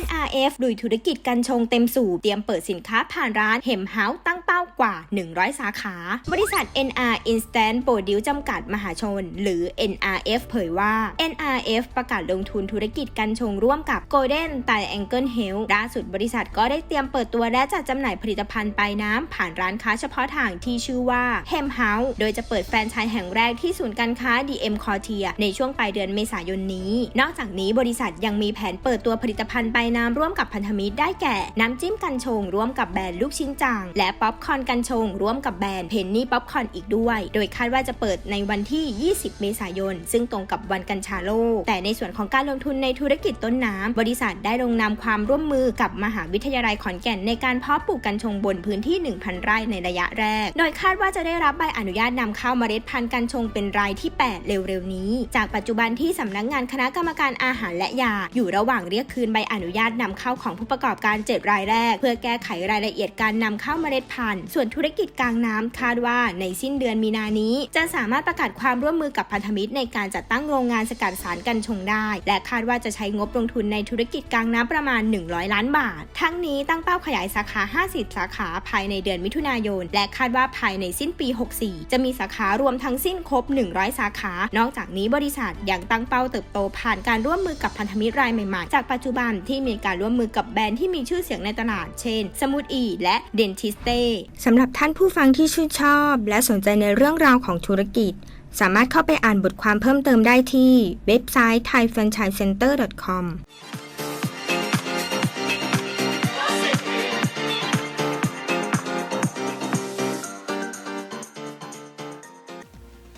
NRF ลุยธุรกิจกัญชงเต็มสูบเตรียมเปิดสินค้าผ่านร้านเฮมเฮาส์ตั้งเป้ากว่า 100 สาขา บริษัท NR Instant Produce จำกัดมหาชน หรือ NRF เผยว่า NRF ประกาศลงทุนธุรกิจกัญชงร่วมกับ Golden Triangle Health ล่าสุดบริษัทก็ได้เตรียมเปิดตัวและจัดจำหน่ายผลิตภัณฑ์ปลายน้ำผ่านร้านค้าเฉพาะทางที่ชื่อว่า Hem House โดยจะเปิดแฟรนไชส์แห่งแรกที่ศูนย์การค้า DM c o r t i e r ในช่วงปลายเดือนเมษายนนี้ นอกจากนี้บริษัทยังมีแผนเปิดตัวผลิตภัณฑ์ปลายน้ำร่วมกับพันธมิตรได้แก่ น้ำจิ้มกัญชง ร่วมกับแบรนด์ลูกชิ้นจางและป๊อปคอนกัญชง ร่วมกับแบรนด์เพนนี่ป๊อปคอนอีกด้วย โดยคาดว่าจะเปิดในวันที่ 20 เมษายน ซึ่งตรงกับวันกัญชาโลก แต่ในส่วนของการลงทุนในธุรกิจต้นน้ำบริษัทได้ลงนามความร่วมมือกับมหาวิทยาลัยขอนแก่นในการเพาะปลูกกัญชงบนพื้นที่ 1,000 ไร่ในระยะแรก โดยคาดว่าจะได้รับใบอนุญาตนำเข้าเมล็ดพันธุ์กัญชงเป็นรายที่ 8 เร็วๆนี้ จากปัจจุบันที่สำนักงานคณะกรรมการอาหารและยาอยู่ระหว่างเรียกคืนใบอนุญาตนำเข้าของผู้ประกอบการ 7 รายแรก เพื่อแก้ไขรายละเอียดการนำเข้าเมล็ดพันธุ์ส่วนธุรกิจกลางน้ำคาดว่าในสิ้นเดือนมีนานี้ จะสามารถประกาศความร่วมมือกับพันธมิตรในการจัดตั้งโรงงานสกัดสารกัญชงได้ และคาดว่าจะใช้งบลงทุนในธุรกิจกลางน้ำประมาณ 100 ล้านบาท ทั้งนี้ตั้งเป้าขยายสาขา 50 สาขาภายในเดือนมิถุนายน และคาดว่าภายในสิ้นปี 64 จะมีสาขารวมทั้งสิ้นครบ 100 สาขา นอกจากนี้บริษัทยังตั้งเป้าเติบโตผ่านการร่วมมือกับพันธมิตรรายใหม่ๆ จากปัจจุบันทีที่มีการร่วมมือกับแบรนด์ที่มีชื่อเสียงในตลาด เช่น สมูทอีและเดนทิสเต้สำหรับท่านผู้ฟังที่ชื่นชอบ และสนใจในเรื่องราวของธุรกิจ สามารถเข้าไปอ่านบทความเพิ่มเติมได้ที่เว็บไซต์ thaifranchisecenter.com